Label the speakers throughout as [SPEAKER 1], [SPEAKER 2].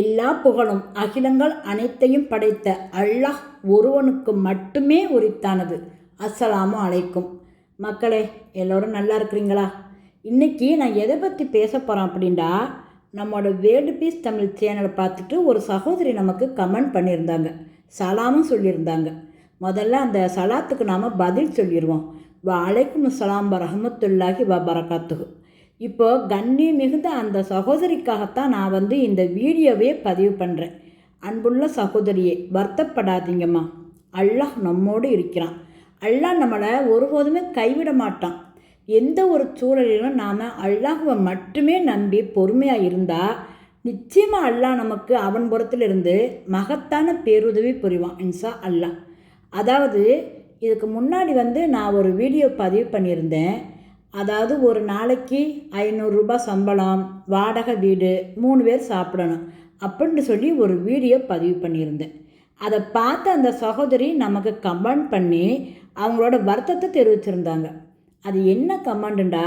[SPEAKER 1] எல்லா புகழும் அகிலங்கள் அனைத்தையும் படைத்த அல்லாஹ் ஒருவனுக்கு மட்டுமே உரித்தானது. அஸ்ஸலாமு அலைக்கும். மக்களே எல்லோரும் நல்லா இருக்கிறீங்களா? இன்றைக்கி நான் எதை பற்றி பேச போகிறேன் அப்படின்டா நம்மளோட வேர்ல்டு பீஸ் தமிழ் சேனலை பார்த்துட்டு ஒரு சகோதரி நமக்கு கமெண்ட் பண்ணியிருந்தாங்க. சலாமும் சொல்லியிருந்தாங்க. முதல்ல அந்த சலாத்துக்கு நாம் பதில் சொல்லிடுவோம் வலைக்கும் சலாம் வரஹமத்துல்லாஹி வ பரகாத்துகு இப்போ கண்ணி மிகுந்த அந்த சகோதரிக்காகத்தான் நான் வந்து இந்த வீடியோவே பதிவு பண்ணுறேன் அன்புள்ள சகோதரியே வருத்தப்படாதீங்கம்மா. அல்லாஹ் நம்மோடு இருக்கிறான். அல்லாஹ் நம்மளை ஒருபோதுமே கைவிட மாட்டான். எந்த ஒரு சூழலிலும் நாம் அல்லாஹுவை மட்டுமே நம்பி பொறுமையாக இருந்தால் நிச்சயமாக அல்லாஹ் நமக்கு அவன் புறத்திலிருந்து மகத்தான பேருதவி புரிவான் இன்சா அல்லாஹ் அதாவது இதுக்கு முன்னாடி வந்து நான் ஒரு வீடியோ பதிவு பண்ணியிருந்தேன். அதாவது ஒரு நாளைக்கு ஐநூறுரூபா சம்பளம் வாடகை வீடு மூணு பேர் சாப்பிடணும் அப்படின்னு சொல்லி ஒரு வீடியோ பதிவு பண்ணியிருந்தேன். அதை பார்த்து அந்த சகோதரி நமக்கு கமெண்ட் பண்ணி அவங்களோட வருத்தத்தை தெரிவிச்சிருந்தாங்க. அது என்ன கமெண்ட்டுண்டா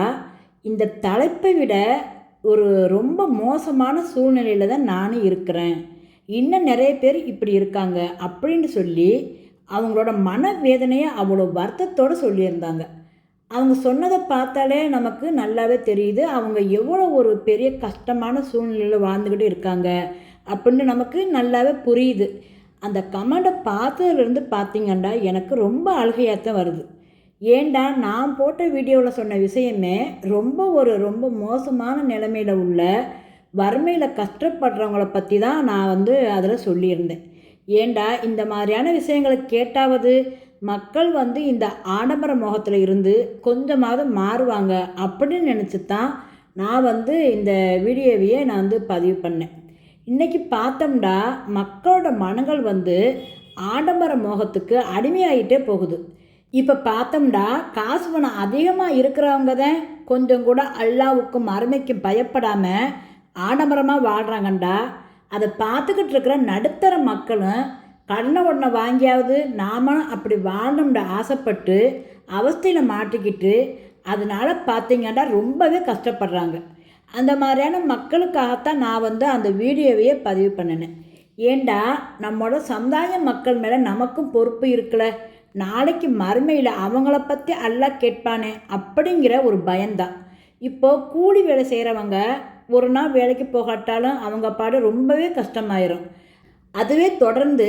[SPEAKER 1] இந்த தலைப்பை விட ஒரு ரொம்ப மோசமான சூழ்நிலையில் தான் நானும் இருக்கிறேன். இன்னும் நிறைய பேர் இப்படி இருக்காங்க அப்படின்னு சொல்லி அவங்களோட மனவேதனையை அவ்வளோ வருத்தத்தோடு சொல்லியிருந்தாங்க. அவங்க சொன்னதை பார்த்தாலே நமக்கு நல்லாவே தெரியுது. அவங்க எவ்வளோ ஒரு பெரிய கஷ்டமான சூழ்நிலையில் வாழ்ந்துக்கிட்டு இருக்காங்க அப்படின்னு நமக்கு நல்லாவே புரியுது. அந்த கமெண்டை பார்த்ததுலேருந்து பார்த்தீங்கன்னா எனக்கு ரொம்ப அழுகையாக தான் வருது. ஏண்டா நான் போட்ட வீடியோவில் சொன்ன விஷயமே ரொம்ப ஒரு ரொம்ப மோசமான நிலைமையில் உள்ள வறுமையில் கஷ்டப்படுறவங்கள பற்றி தான் நான் வந்து அதில் சொல்லியிருந்தேன். ஏண்டா இந்த மாதிரியான விஷயங்களை கேட்டாவது மக்கள் வந்து இந்த ஆடம்பர முகத்தில் இருந்து கொஞ்சமாவது மாறுவாங்க அப்படின்னு நினச்சி தான் நான் வந்து இந்த வீடியோவையே நான் வந்து பதிவு பண்ணேன். இன்றைக்கி பார்த்தோம்னா மக்களோட மனங்கள் வந்து ஆடம்பர மோகத்துக்கு அடிமையாகிட்டே போகுது. இப்போ பார்த்தோம்னா காசு பணம் அதிகமாக இருக்கிறவங்க தான் கொஞ்சம் கூட அல்லாவுக்கும் அருமைக்கும் பயப்படாமல் ஆடம்பரமாக வாழ்கிறாங்கண்டா அதை பார்த்துக்கிட்டு இருக்கிற நடுத்தர மக்களும் கண்ணை ஒன்றை வாங்கியாவது நாமளும் அப்படி வாழணும்னு ஆசைப்பட்டு அவஸ்தையில் மாட்டிக்கிட்டு அதனால் பார்த்தீங்கன்னா ரொம்பவே கஷ்டப்படுறாங்க. அந்த மாதிரியான மக்களுக்காகத்தான் நான் வந்து அந்த வீடியோவையே பதிவு பண்ணினேன். ஏண்டா நம்மளோட சமுதாய மக்கள் மேலே நமக்கும் பொறுப்பு இருக்கல நாளைக்கு மறுமையில் அவங்கள பற்றி அல்லா கேட்பானே அப்படிங்கிற ஒரு பயம்தான். இப்போது கூலி வேலை செய்கிறவங்க ஒரு நாள் வேலைக்கு போகாட்டாலும் அவங்க பாடு ரொம்பவே கஷ்டமாயிரும். அதுவே தொடர்ந்து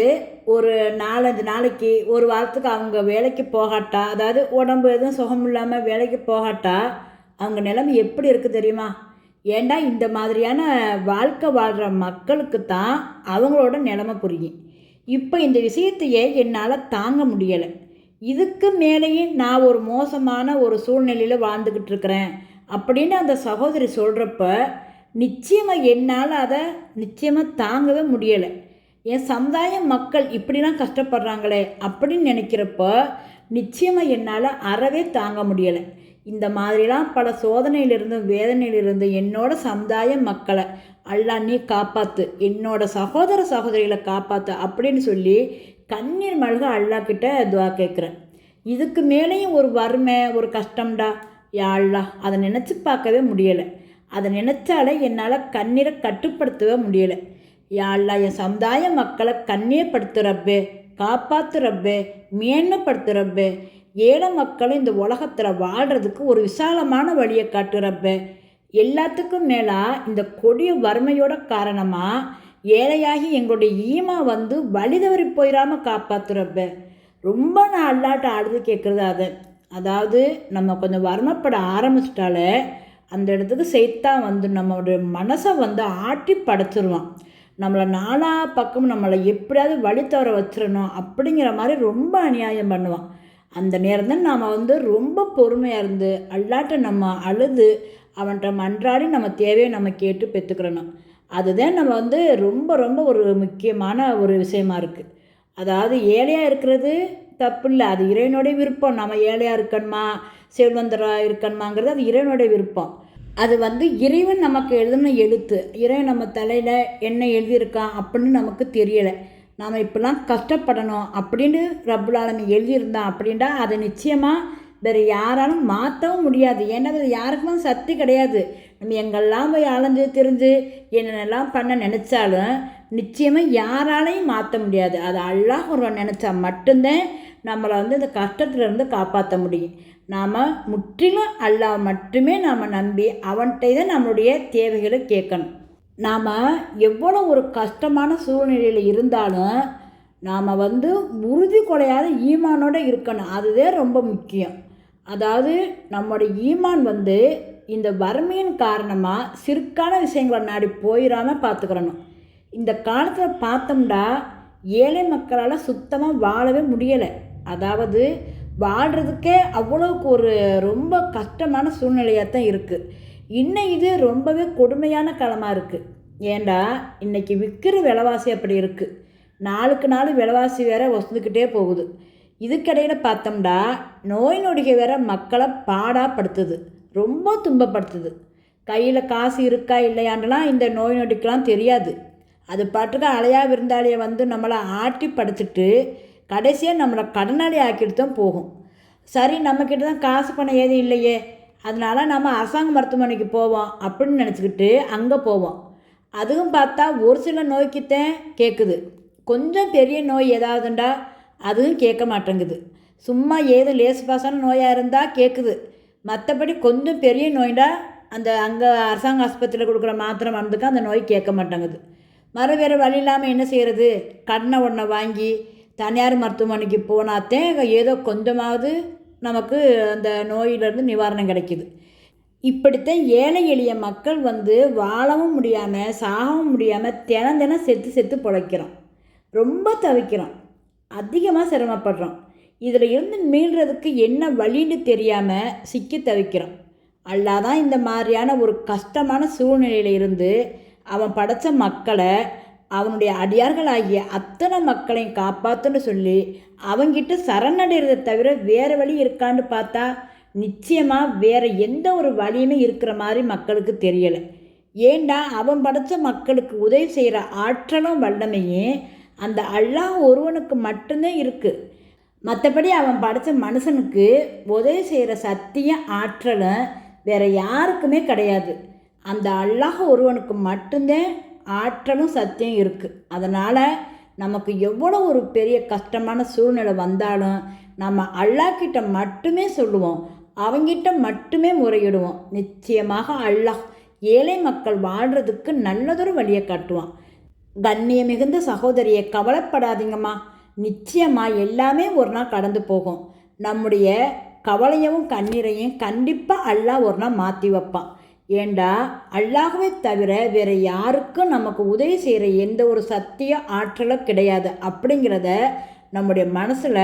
[SPEAKER 1] ஒரு நாலஞ்சு நாளைக்கு ஒரு வாரத்துக்கு அவங்க வேலைக்கு போகாட்டா அதாவது உடம்பு எதுவும் சுகம் இல்லாமல் வேலைக்கு போகாட்டா அவங்க நிலைமை எப்படி இருக்குது தெரியுமா? ஏண்டா இந்த மாதிரியான வாழ்க்கை வாழ்கிற மக்களுக்கு தான் அவங்களோட நிலைமை புரியும். இப்போ இந்த விஷயத்தையே என்னால் தாங்க முடியலை. இதுக்கு மேலேயும் நான் ஒரு மோசமான ஒரு சூழ்நிலையில் வாழ்ந்துக்கிட்டு இருக்கிறேன் அப்படின்னு அந்த சகோதரி சொல்கிறப்ப நிச்சயமாக என்னால் அதை நிச்சயமாக தாங்கவே முடியலை. என் சமுதாய மக்கள் இப்படிலாம் கஷ்டப்படுறாங்களே அப்படின்னு நினைக்கிறப்போ நிச்சயமாக என்னால் அறவே தாங்க முடியலை. இந்த மாதிரிலாம் பல சோதனையிலிருந்தும் வேதனையிலிருந்தும் என்னோட சமுதாய மக்களை அல்லா நீ காப்பாற்று என்னோட சகோதர சகோதரிகளை காப்பாற்று அப்படின்னு சொல்லி கண்ணீர் மல்க அல்லா கிட்ட துவா கேட்குறேன் இதுக்கு மேலேயும் ஒரு வறுமை ஒரு கஷ்டம்டா? யாழ்லா அதை நினச்சி பார்க்கவே முடியலை. அதை நினச்சாலே என்னால் கண்ணீரை கட்டுப்படுத்தவே முடியலை. யாழ்லா என் சமுதாய மக்களை கண்ணியப்படுத்துகிறப்பே காப்பாற்றுறப்பே மேன்மைப்படுத்துகிறப்பே ஏழை மக்களும் இந்த உலகத்தில் வாழ்கிறதுக்கு ஒரு விசாலமான வழியை காட்டுறப்ப எல்லாத்துக்கும் மேலாக இந்த கொடிய வறுமையோட காரணமாக ஏழையாகி எங்களுடைய ஈமா வந்து வழி தவறி போயிடாமல் காப்பாற்றுறப்ப ரொம்ப நான் அல்லாட்ட அழுது கேட்குறது அது. அதாவது நம்ம கொஞ்சம் வறுமைப்பட ஆரம்பிச்சிட்டாலே அந்த இடத்துக்கு செய்தான் வந்து நம்மளுடைய மனசை வந்து ஆட்டி படைச்சிருவான் நம்மளை நாலா பக்கம் நம்மளை எப்படியாவது வழி தவற வச்சிடணும் அப்படிங்கிற மாதிரி ரொம்ப அநியாயம் பண்ணுவான். அந்த நேரம் தான் நாம் வந்து ரொம்ப பொறுமையாக இருந்து அல்லாட்ட நம்ம அழுது அவன்கிட்ட மன்றாடி நம்ம தேவையை நம்ம கேட்டு பெற்றுக்கிறணும் அதுதான் நம்ம வந்து ரொம்ப ரொம்ப ஒரு முக்கியமான ஒரு விஷயமா இருக்குது அதாவது ஏழையாக இருக்கிறது தப்பு இல்லை அது இறைவனுடைய விருப்பம். நம்ம ஏழையாக இருக்கணுமா செல்வந்தராக இருக்கணுமாங்கிறது அது இறைவனுடைய விருப்பம். அது வந்து இறைவன் நமக்கு எழுதின எழுத்து. இறைவன் நம்ம தலையில் என்ன எழுதியிருக்கான் அப்படின்னு நமக்கு தெரியலை. நாம் இப்படிலாம் கஷ்டப்படணும் அப்படின்னு ரப்புலாலமி எழுதியிருந்தான் அப்படின்டா அதை நிச்சயமாக வேறு யாராலும் மாற்றவும் முடியாது. ஏன்னா அது யாருக்குமே சக்தி கிடையாது. நம்ம எங்கெல்லாம் போய் அலைஞ்சு திரிஞ்சு என்னென்னலாம் பண்ண நினச்சாலும் நிச்சயமாக யாராலையும் மாற்ற முடியாது. அது அல்லாஹ் ஒருவன் நினச்சா மட்டும்தான் நம்மளை வந்து இந்த கஷ்டத்துலேருந்து காப்பாற்ற முடியும். நாம் முற்றிலும் அல்லா மட்டுமே நாம் நம்பி அவன்கிட்ட தான் நம்மளுடைய தேவைகளை கேட்கணும். நாம் எவ்வளோ ஒரு கஷ்டமான சூழ்நிலையில் இருந்தாலும் நாம் வந்து உறுதி குலையாத ஈமானோடு இருக்கணும். அதுதான் ரொம்ப முக்கியம். அதாவது நம்மளுடைய ஈமான் வந்து இந்த வறுமையின் காரணமாக சிறுக்கான விஷயங்களை நாடி போயிடாமல் பார்த்துக்கிறணும் இந்த காலத்தில் பார்த்தோம்னா ஏழை மக்களால் சுத்தமாக வாழவே முடியலை. அதாவது வாழ்கிறதுக்கே அவ்வளோக்கு ஒரு ரொம்ப கஷ்டமான சூழ்நிலையாக தான் இருக்குது இன்னும் இது ரொம்பவே கொடுமையான காலமாக இருக்குது ஏண்டா இன்றைக்கி விற்கிற விலைவாசி அப்படி இருக்குது நாளுக்கு நாள் விலைவாசி வேற வசந்துக்கிட்டே போகுது. இதுக்கிடையில் பார்த்தோம்னா நோய் நொடிகை வேற மக்களை பாடாப்படுத்துது. ரொம்ப துன்பப்படுத்துது. கையில் காசு இருக்கா இல்லையாண்டலாம் இந்த நோய் நொடிக்கெலாம் தெரியாது. அது பாட்டுக்கு அலையா விருந்தாளியை வந்து நம்மளை ஆட்டி படுத்துட்டு கடைசியாக நம்மளை கடனாளி ஆக்கிட்டு தான் போகும். சரி நம்மக்கிட்ட தான் காசு பணம் எதுவும் இல்லையே. அதனால நம்ம அரசாங்க மருத்துவமனைக்கு போவோம் அப்படின்னு நினச்சிக்கிட்டு அங்கே போவோம். அதுவும் பார்த்தா ஒரு சில நோய்க்குத்தான் கேட்குது கொஞ்சம் பெரிய நோய் ஏதாவதுண்டா அதுவும் கேட்க மாட்டேங்குது. சும்மா ஏதோ லேசு பாசான நோயாக இருந்தால் கேட்குது மற்றபடி கொஞ்சம் பெரிய நோய்டா அந்த அங்கே அரசாங்க ஆஸ்பத்திரியில் கொடுக்குற மாத்திரை மருந்துக்கு அந்த நோய் கேட்க மாட்டேங்குது. மறு வேறு வழி இல்லாமல் என்ன செய்கிறது கடனை ஒன்றை வாங்கி தனியார் மருத்துவமனைக்கு போனாத்தே ஏதோ கொஞ்சமாவது நமக்கு அந்த நோயிலிருந்து நிவாரணம் கிடைக்கிது. இப்படித்தான் ஏழை எளிய மக்கள் வந்து வாழவும் முடியாமல் சாகவும் முடியாமல் தினம் தினம் செத்து செத்து பிழைக்கிறோம். ரொம்ப தவிக்கிறோம். அதிகமாக சிரமப்படுறோம். இதில் இருந்து மீள்றதுக்கு என்ன வழின்னு தெரியாமல் சிக்கி தவிக்கிறோம். அல்லாதான் இந்த மாதிரியான ஒரு கஷ்டமான சூழ்நிலையில் இருந்து அவன் படைத்த மக்களை அவனுடைய அடியார்களாகிய அத்தனை மக்களையும் காப்பாற்றுன்னு சொல்லி அவங்கிட்ட சரணடைகிறத தவிர வேறு வழி இருக்கான்னு பார்த்தா நிச்சயமாக வேறு எந்த ஒரு வழியுமே இருக்கிற மாதிரி மக்களுக்கு தெரியலை. ஏண்டா அவன் படைத்த மக்களுக்கு உதவி செய்கிற ஆற்றலும் வல்லமையும் அந்த அல்லாஹ் ஒருவனுக்கு மட்டும்தான் இருக்குது மற்றபடி அவன் படைத்த மனுஷனுக்கு உதவி செய்கிற சத்திய ஆற்றலும் வேறு யாருக்குமே கிடையாது. அந்த அல்லாஹ் ஒருவனுக்கு மட்டும்தான் ஆற்றலும் சத்தியம் இருக்குது அதனால் நமக்கு எவ்வளோ ஒரு பெரிய கஷ்டமான சூழ்நிலை வந்தாலும் நம்ம அல்லாக்கிட்ட மட்டுமே சொல்லுவோம். அவங்கிட்ட மட்டுமே முறையிடுவோம். நிச்சயமாக அல்லாஹ் ஏழை மக்கள் வாழ்கிறதுக்கு நல்லதொரு வழியை காட்டுவான். கண்ணிய மிகுந்த சகோதரியை கவலைப்படாதீங்கம்மா. நிச்சயமாக எல்லாமே ஒரு நாள் கடந்து போகும். நம்முடைய கவலையவும் கண்ணீரையும் கண்டிப்பாக அல்லாஹ் ஒரு நாள் மாற்றி வைப்பான். ஏண்டா? அல்லாகவே தவிர வேறு யாருக்கும் நமக்கு உதவி செய்கிற எந்த ஒரு சத்திய ஆற்றலும் கிடையாது. அப்படிங்கிறத நம்முடைய மனசில்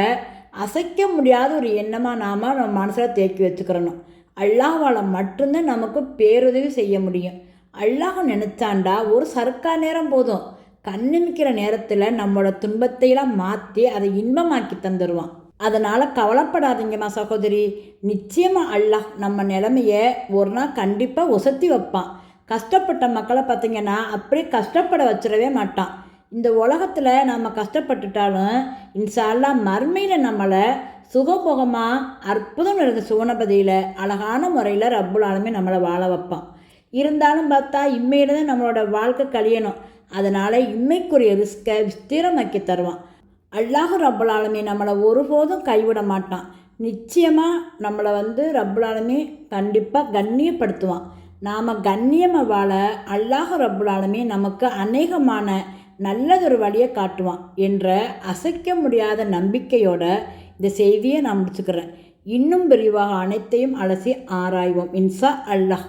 [SPEAKER 1] அசைக்க முடியாத ஒரு எண்ணமாக நாம் நம்ம மனசில் தேக்கி வச்சுக்கிறணும். அல்லாஹால் மட்டும்தான் நமக்கு பேருதவி செய்ய முடியும். அல்லாஹ் நினச்சாண்டா ஒரு சர்க்கா நேரம் போதும். கண்ணிமிக்கிற நேரத்தில் நம்மளோட துன்பத்தையெல்லாம் மாற்றி அதை இன்பமாக்கி தந்துடுவான் அதனால் கவலைப்படாதீங்கம்மா சகோதரி. நிச்சயமாக அல்லாஹ் நம்ம நிலமையை ஒரு நாள் கண்டிப்பாக உசத்தி வைப்பான். கஷ்டப்பட்ட மக்களை பார்த்திங்கன்னா அப்படியே கஷ்டப்பட வச்சிடவே மாட்டான். இந்த உலகத்தில் நம்ம கஷ்டப்பட்டுட்டாலும் இன்ஷால்லா மர்மையில் நம்மளை சுகபோகமாக அற்புதம் இருந்த சுவனபதியில் அழகான முறையில் ரப்புல் ஆலமே நம்மளை வாழ வைப்பான். இருந்தாலும் பார்த்தா இம்மையில தான் நம்மளோட வாழ்க்கை கழியணும். அதனால் இம்மைக்குரிய ரிஸ்கை விஸ்தீரமாக்கி தருவான். அல்லாஹு ரப்பலாலுமே நம்மளை ஒருபோதும் கைவிட மாட்டான். நிச்சயமாக நம்மளை வந்து ரப்புலாலுமே கண்டிப்பாக கண்ணியப்படுத்துவான். நாம் கண்ணியமாக வாழ அல்லாஹு ரப்புலாலுமே நமக்கு அநேகமான நல்லதொரு வழியை காட்டுவான் என்ற அசைக்க முடியாத நம்பிக்கையோட இந்த செய்தியை நான் முடிச்சுக்கிறேன். இன்னும் விரிவாக அனைத்தையும் அலசி ஆராய்வோம். இன்சா அல்லாஹ்.